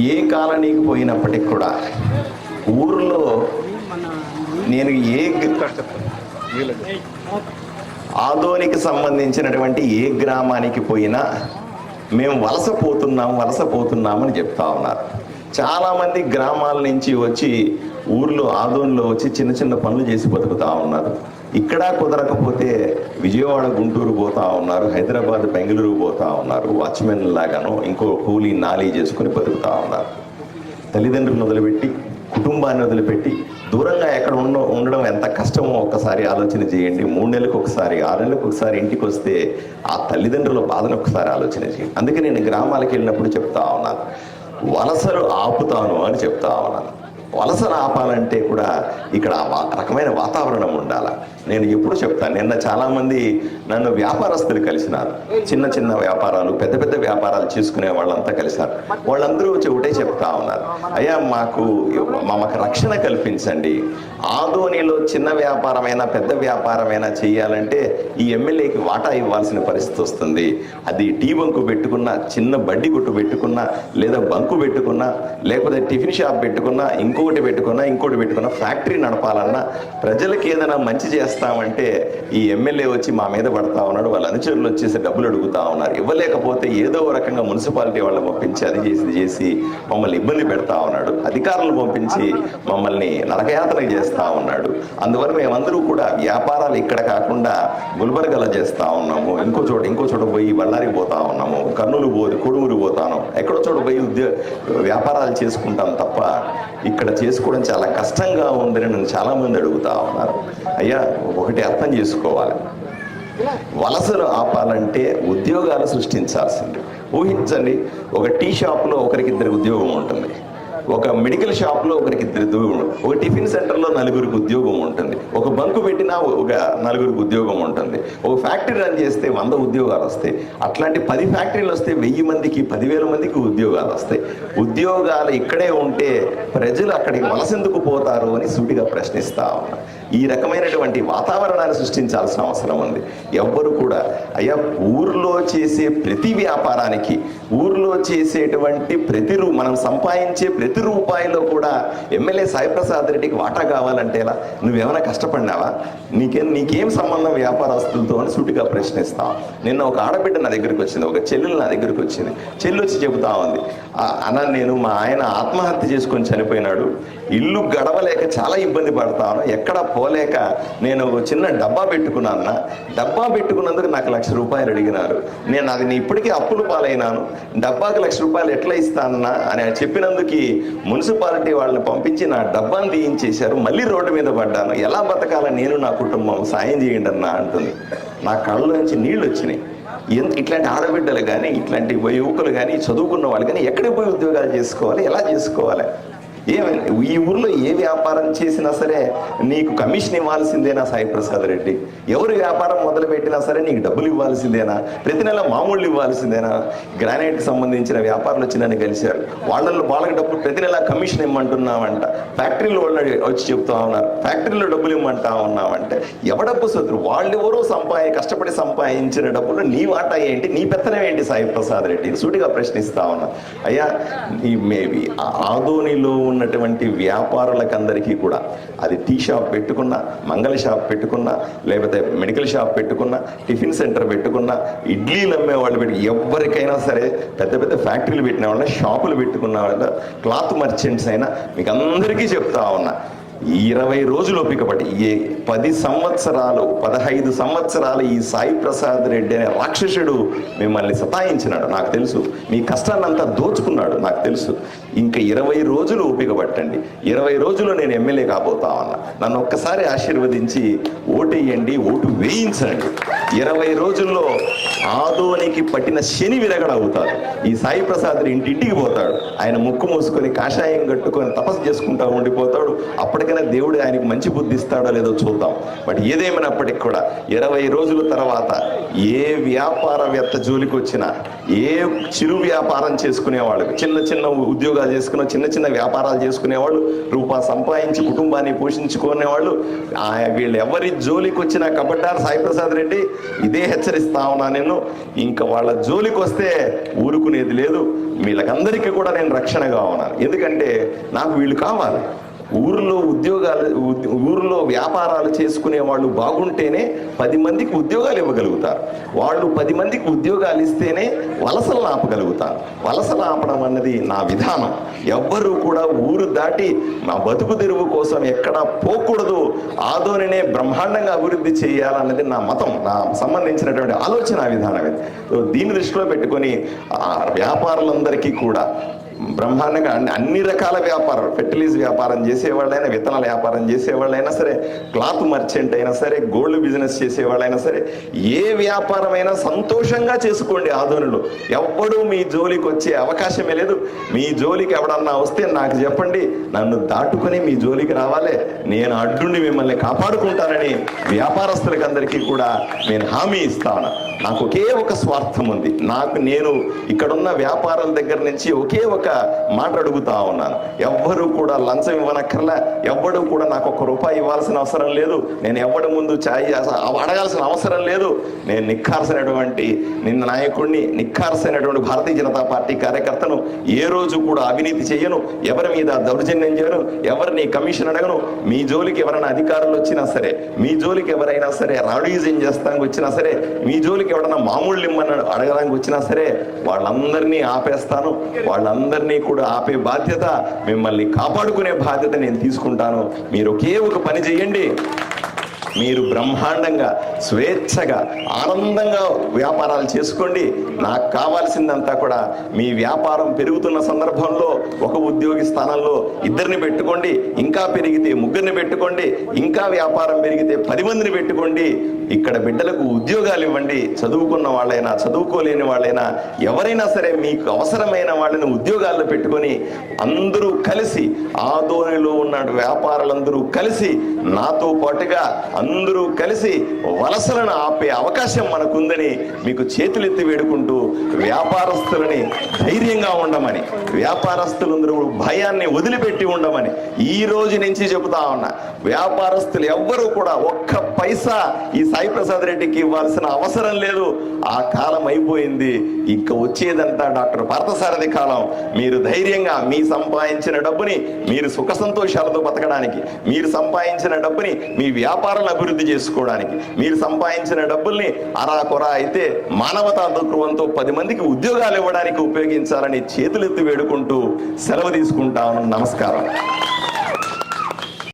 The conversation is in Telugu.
ఏ కాలనీకి పోయినప్పటికి కూడా ఊర్లో నేను ఏ ఆదోనికి సంబంధించినటువంటి ఏ గ్రామానికి పోయినా మేము వలస పోతున్నాం వలస పోతున్నామని చెప్తా ఉన్నారు. చాలామంది గ్రామాల నుంచి వచ్చి ఊర్లో ఆదోన్లో వచ్చి చిన్న చిన్న పనులు చేసి బతుకుతా ఉన్నారు. ఇక్కడ కుదరకపోతే విజయవాడ గుంటూరు పోతా ఉన్నారు హైదరాబాద్ బెంగళూరు పోతా ఉన్నారు వాచ్మెన్ లాగాను ఇంకో కూలీ నాలీ చేసుకుని బతుకుతా ఉన్నారు. తల్లిదండ్రులను వదిలిపెట్టి కుటుంబాన్ని వదిలిపెట్టి దూరంగా ఎక్కడ ఉండ ఉండడం ఎంత కష్టమో ఒక్కసారి ఆలోచన చేయండి. మూడు నెలలకు ఒకసారి ఆరు నెలలకు ఒకసారి ఇంటికి వస్తే ఆ తల్లిదండ్రుల బాధను ఒకసారి ఆలోచన చేయండి. అందుకే నేను గ్రామాలకు వెళ్ళినప్పుడు చెప్తా ఉన్నాను. వలసలు ఆపుతాను అని చెప్తా ఉన్నాను. వలస ఆపాలంటే కూడా ఇక్కడ రకమైన వాతావరణం ఉండాల. నేను ఎప్పుడు చెప్తాను నిన్న చాలామంది నన్ను వ్యాపారస్తులు కలిసినారు. చిన్న చిన్న వ్యాపారాలు పెద్ద పెద్ద వ్యాపారాలు చేసుకునే వాళ్ళంతా కలిసినారు. వాళ్ళందరూ వచ్చి ఒకటే చెప్తా ఉన్నారు. అయ్యా మాకు మాకు రక్షణ కల్పించండి. ఆదోనిలో చిన్న వ్యాపారమైనా పెద్ద వ్యాపారమైనా చేయాలంటే ఈ ఎమ్మెల్యేకి వాటా ఇవ్వాల్సిన పరిస్థితి వస్తుంది. అది టీ బంకు పెట్టుకున్న చిన్న బడ్డీ కొట్టు పెట్టుకున్నా లేదా బంకు పెట్టుకున్నా లేకపోతే టిఫిన్ షాప్ పెట్టుకున్నా ఇంకొకటి పెట్టుకున్నా ఇంకోటి పెట్టుకున్నా ఫ్యాక్టరీ నడపాలన్నా ప్రజలకు ఏదైనా మంచి చేస్తామంటే ఈ ఎమ్మెల్యే వచ్చి మా మీద పడతా ఉన్నాడు వాళ్ళ అనుచరులు వచ్చేసి డబ్బులు అడుగుతా ఉన్నారు. ఇవ్వలేకపోతే ఏదో రకంగా మున్సిపాలిటీ వాళ్ళని పంపించి అది చేసి చేసి మమ్మల్ని ఇబ్బంది పెడతా ఉన్నాడు. అధికారులను పంపించి మమ్మల్ని నరకయాతన చేస్తా ఉన్నాడు. అందువల్ల మేమందరూ కూడా వ్యాపారాలు ఇక్కడ కాకుండా గుల్బర్గలో చేస్తా ఉన్నాము. ఇంకో చోట ఇంకో చోట పోయి బళ్ళారికి పోతా ఉన్నాము. కర్నూలు పోదు కొడుమూరు పోతాను. ఎక్కడో చోట పోయి ఉద్యోగ వ్యాపారాలు చేసుకుంటాం తప్ప ఇక్కడ చేసుకోవడం చాలా కష్టంగా ఉందని నన్ను చాలామంది అడుగుతా ఉన్నారు. అయ్యా ఒకటి అర్థం చేసుకోవాలి. వలసలు ఆపాలంటే ఉద్యోగాలు సృష్టించాల్సింది. ఊహించండి ఒక టీ షాప్లో ఒకరికిద్దరు ఉద్యోగం ఉంటుంది. ఒక మెడికల్ షాప్లో ఒకరికి ఇద్దరు ఉద్యోగం ఒక టిఫిన్ సెంటర్లో నలుగురికి ఉద్యోగం ఉంటుంది. ఒక బంకు పెట్టినా ఒక నలుగురికి ఉద్యోగం ఉంటుంది. ఒక ఫ్యాక్టరీ రన్ చేస్తే వంద ఉద్యోగాలు వస్తాయి. అట్లాంటి పది ఫ్యాక్టరీలు వస్తే వెయ్యి మందికి పదివేల మందికి ఉద్యోగాలు వస్తాయి. ఉద్యోగాలు ఇక్కడే ఉంటే ప్రజలు అక్కడికి వలసెందుకు పోతారు అని సూటిగా ప్రశ్నిస్తా ఉన్నా ఈ రకమైనటువంటి వాతావరణాన్ని సృష్టించాల్సిన అవసరం ఉంది. ఎవ్వరు కూడా అయ్యా ఊర్లో చేసే ప్రతి వ్యాపారానికి ఊర్లో చేసేటువంటి ప్రతి మనం సంపాదించే ప్రతి రూపాయిలో కూడా ఎమ్మెల్యే సాయిప్రసాద్ రెడ్డికి వాటా కావాలంటే ఎలా? నువ్వేమైనా కష్టపడినావా? నీకేం నీకేం సంబంధం వ్యాపారస్తులతో అని సూటిగా ప్రశ్నిస్తా. నిన్న ఒక ఆడబిడ్డ నా దగ్గరికి వచ్చింది ఒక చెల్లెలు నా దగ్గరికి వచ్చింది. చెల్లి వచ్చి చెబుతా ఉంది అన్న నేను మా ఆయన ఆత్మహత్య చేసుకొని చనిపోయినాడు. ఇల్లు గడవలేక చాలా ఇబ్బంది పడతాను. ఎక్కడ పోలేక నేను ఒక చిన్న డబ్బా పెట్టుకున్నాను డబ్బా పెట్టుకున్నందుకు నాకు లక్ష రూపాయలు అడిగినారు. నేను అది ఇప్పటికీ అప్పులు పాలైనాను. డబ్బాకి లక్ష రూపాయలు ఎట్లా ఇస్తానన్నా అని చెప్పినందుకు మున్సిపాలిటీ వాళ్ళని పంపించి నా డబ్బాను తీయించేశారు. మళ్ళీ రోడ్డు మీద పడ్డాను. ఎలా బతకాల నేను నా కుటుంబం? సాయం చేయండి అన్న అంటుంది. నా కళ్ళ నుంచి నీళ్ళు వచ్చినాయి. ఎంత ఇట్లాంటి ఆడబిడ్డలు కానీ ఇట్లాంటి యువకులు కానీ చదువుకున్న వాళ్ళు కానీ ఎక్కడికి పోయి ఉద్యోగాలు చేసుకోవాలి? ఎలా చేసుకోవాలి? ఏ ఈ ఊర్లో ఏ వ్యాపారం చేసినా సరే నీకు కమిషన్ ఇవ్వాల్సిందేనా సాయి ప్రసాద్ రెడ్డి? ఎవరు వ్యాపారం మొదలు పెట్టినా సరే నీకు డబ్బులు ఇవ్వాల్సిందేనా? ప్రతి నెల మామూళ్ళు ఇవ్వాల్సిందేనా? గ్రానైట్కి సంబంధించిన వ్యాపారులు వచ్చి కలిశారు. వాళ్ళల్లో వాళ్ళకి డబ్బులు ప్రతి నెల కమిషన్ ఇమ్మంటున్నామంట ఫ్యాక్టరీలో వాళ్ళు వచ్చి చెప్తా ఉన్నారు. ఫ్యాక్టరీలో డబ్బులు ఇమ్మంటా ఉన్నామంటే ఎవడప్పు సోదరు? వాళ్ళు ఎవరో సంపాది కష్టపడి సంపాదించిన డబ్బులు నీ వాటా ఏంటి? నీ పెత్తనం ఏంటి సాయి ప్రసాద్ రెడ్డి? సూటిగా ప్రశ్నిస్తా ఉన్నా. అయ్యా ఈ మేబీ ఆదోనిలో ఉన్నటువంటి వ్యాపారులకందరికీ కూడా అది టీ షాప్ పెట్టుకున్నా మంగళ షాప్ పెట్టుకున్నా లేకపోతే మెడికల్ షాప్ పెట్టుకున్నా టిఫిన్ సెంటర్ పెట్టుకున్నా ఇడ్లీలు అమ్మే వాళ్ళు పెట్టి ఎవరికైనా సరే పెద్ద పెద్ద ఫ్యాక్టరీలు పెట్టిన వాళ్ళ షాపులు పెట్టుకున్న వాళ్ళ క్లాత్ మర్చెంట్స్ అయినా మీకు అందరికీ చెప్తా ఉన్నా. ఇరవై రోజులు ఓపిక పట్టి ఈ పది సంవత్సరాలు పదహైదు సంవత్సరాలు ఈ సాయి ప్రసాద్ రెడ్డి అనే రాక్షసుడు మిమ్మల్ని సతాయించినాడు. నాకు తెలుసు. మీ కష్టాన్నంతా దోచుకున్నాడు. నాకు తెలుసు. ఇంకా ఇరవై రోజులు ఓపిక పట్టండి. ఇరవై రోజులు నేను ఎమ్మెల్యే కాబోతా ఉన్నా. నన్ను ఒక్కసారి ఆశీర్వదించి ఓటేయండి ఓటు వేయించండి. ఇరవై రోజుల్లో ఆదోనికి పట్టిన శని విరగడవుతాడు ఈ సాయి ప్రసాద్ ఇంటింటికి పోతాడు. ఆయన ముక్కు మూసుకొని కాషాయం కట్టుకొని తపస్సు చేసుకుంటా ఉండిపోతాడు. అప్పటికైనా దేవుడు ఆయనకు మంచి బుద్ధి ఇస్తాడో లేదో చూద్దాం. బట్ ఏదేమైనప్పటికి కూడా ఇరవై రోజుల తర్వాత ఏ వ్యాపారవేత్త జోలికి వచ్చినా ఏ చిరు వ్యాపారం చేసుకునేవాళ్ళు చిన్న చిన్న ఉద్యోగాలు చేసుకున్న చిన్న చిన్న వ్యాపారాలు చేసుకునేవాళ్ళు రూపా సంపాదించి కుటుంబాన్ని పోషించుకునేవాళ్ళు ఆ వీళ్ళు ఎవరి జోలికి వచ్చినా కబడ్డారు సాయిప్రసాద్ రెడ్డి ఇదే హెచ్చరిస్తా ఉన్నా నేను. ఇంకా వాళ్ళ జోలికి వస్తే ఊరుకునేది లేదు. వీళ్ళకందరికీ కూడా నేను రక్షణగా ఉన్నాను. ఎందుకంటే నాకు వీళ్ళు కావాలి. ఊర్లో ఉద్యోగాలు ఊర్లో వ్యాపారాలు చేసుకునే వాళ్ళు బాగుంటేనే పది మందికి ఉద్యోగాలు ఇవ్వగలుగుతారు. వాళ్ళు పది మందికి ఉద్యోగాలు ఇస్తేనే వలసలు ఆపగలుగుతారు. వలసలు ఆపడం అన్నది నా విధానం. ఎవ్వరూ కూడా ఊరు దాటి మా బతుకు తెరువు కోసం ఎక్కడ పోకూడదు. ఆదోనినే బ్రహ్మాండంగా అభివృద్ధి చేయాలన్నది నా మతం. నా సంబంధించినటువంటి ఆలోచన విధానం దీన్ని దృష్టిలో పెట్టుకొని వ్యాపారులందరికీ కూడా బ్రహ్మాండంగా అన్ని రకాల వ్యాపారం ఫెర్టిలైజ్ వ్యాపారం చేసేవాళ్ళైనా విత్తనాల వ్యాపారం చేసేవాళ్ళైనా సరే క్లాత్ మర్చెంట్ అయినా సరే గోల్డ్ బిజినెస్ చేసేవాళ్ళైనా సరే ఏ వ్యాపారమైనా సంతోషంగా చేసుకోండి ఆధునులు. ఎవ్వడూ మీ జోలికి వచ్చే అవకాశమే లేదు. మీ జోలికి ఎవడన్నా వస్తే నాకు చెప్పండి నన్ను దాటుకొని మీ జోలికి రావాలి. నేను అడ్డుండి మిమ్మల్ని కాపాడుకుంటానని వ్యాపారస్తులకు అందరికీ కూడా నేను హామీ ఇస్తాను. నాకు ఒకే ఒక స్వార్థం ఉంది. నాకు నేను ఇక్కడున్న వ్యాపారాల దగ్గర నుంచి ఒకే ఒక మాట మాట్లాడుగుతా ఉన్నాను. ఎవ్వరూ కూడా లంచం ఇవ్వనక్కర్లా. ఎవ్వడు కూడా నాకు ఒక్క రూపాయి ఇవ్వాల్సిన అవసరం లేదు. నేను ఎవ్వడి ముందు చాయ్ అడగాల్సిన అవసరం లేదు. నేను నిఖార్సైనటువంటి నిన్న నాయకుడిని నిఖార్సైనటువంటి భారతీయ జనతా పార్టీ కార్యకర్తను ఏ రోజు కూడా అవినీతి చేయను ఎవరి మీద దౌర్జన్యం చేయను. ఎవరిని కమిషన్ అడగను. మీ జోలికి ఎవరైనా అధికారులు వచ్చినా సరే మీ జోలికి ఎవరైనా సరే రాడీజన్ చేస్తానికి వచ్చినా సరే మీ జోలికి ఎవరైనా మామూలు ఇమ్మని అడగడానికి వచ్చినా సరే వాళ్ళందరినీ ఆపేస్తాను. వాళ్ళందరినీ కూడా ఆపే బాధ్యత మిమ్మల్ని కాపాడుకునే బాధ్యత నేను తీసుకుంటాను. మీరు ఒకే ఒక పని చేయండి. మీరు బ్రహ్మాండంగా స్వేచ్ఛగా ఆనందంగా వ్యాపారాలు చేసుకోండి. నాకు కావాల్సిందంతా కూడా మీ వ్యాపారం పెరుగుతున్న సందర్భంలో ఒక ఉద్యోగి స్థానంలో ఇద్దరిని పెట్టుకోండి. ఇంకా పెరిగితే ముగ్గురిని పెట్టుకోండి. ఇంకా వ్యాపారం పెరిగితే పది మందిని పెట్టుకోండి. ఇక్కడ బిడ్డలకు ఉద్యోగాలు ఇవ్వండి. చదువుకున్న వాళ్ళైనా చదువుకోలేని వాళ్ళైనా ఎవరైనా సరే మీకు అవసరమైన వాళ్ళని ఉద్యోగాల్లో పెట్టుకొని అందరూ కలిసి ఆదోనిలో ఉన్న వ్యాపారులందరూ కలిసి నాతో పాటుగా అందరూ కలిసి వలసలను ఆపే అవకాశం మనకుందని మీకు చేతులెత్తి వేడుకుంటూ వ్యాపారస్తులని ధైర్యంగా ఉండమని వ్యాపారస్తులందరూ భయాన్ని వదిలిపెట్టి ఉండమని ఈ రోజు నుంచి చెబుతా ఉన్నా. వ్యాపారస్తులు ఎవ్వరూ కూడా ఒక్క పైసా ఈ సాయి ప్రసాద్ రెడ్డికి ఇవ్వాల్సిన అవసరం లేదు. ఆ కాలం అయిపోయింది. ఇంకా వచ్చేదంతా డాక్టర్ పార్థసారథి కాలం. మీరు ధైర్యంగా మీ సంపాదించిన డబ్బుని మీరు సుఖ సంతోషాలతో బతకడానికి మీరు సంపాదించిన డబ్బుని మీ వ్యాపారంలో అభివృద్ధి చేసుకోవడానికి. మీరు సంపాదించిన డబ్బుల్ని అరా కొరా అయితే మానవతా దృక్పథంతో పది మందికి ఉద్యోగాలు ఇవ్వడానికి ఉపయోగించాలని చేతులెత్తి వేడుకుంటూ సెలవు తీసుకుంటాను నమస్కారం.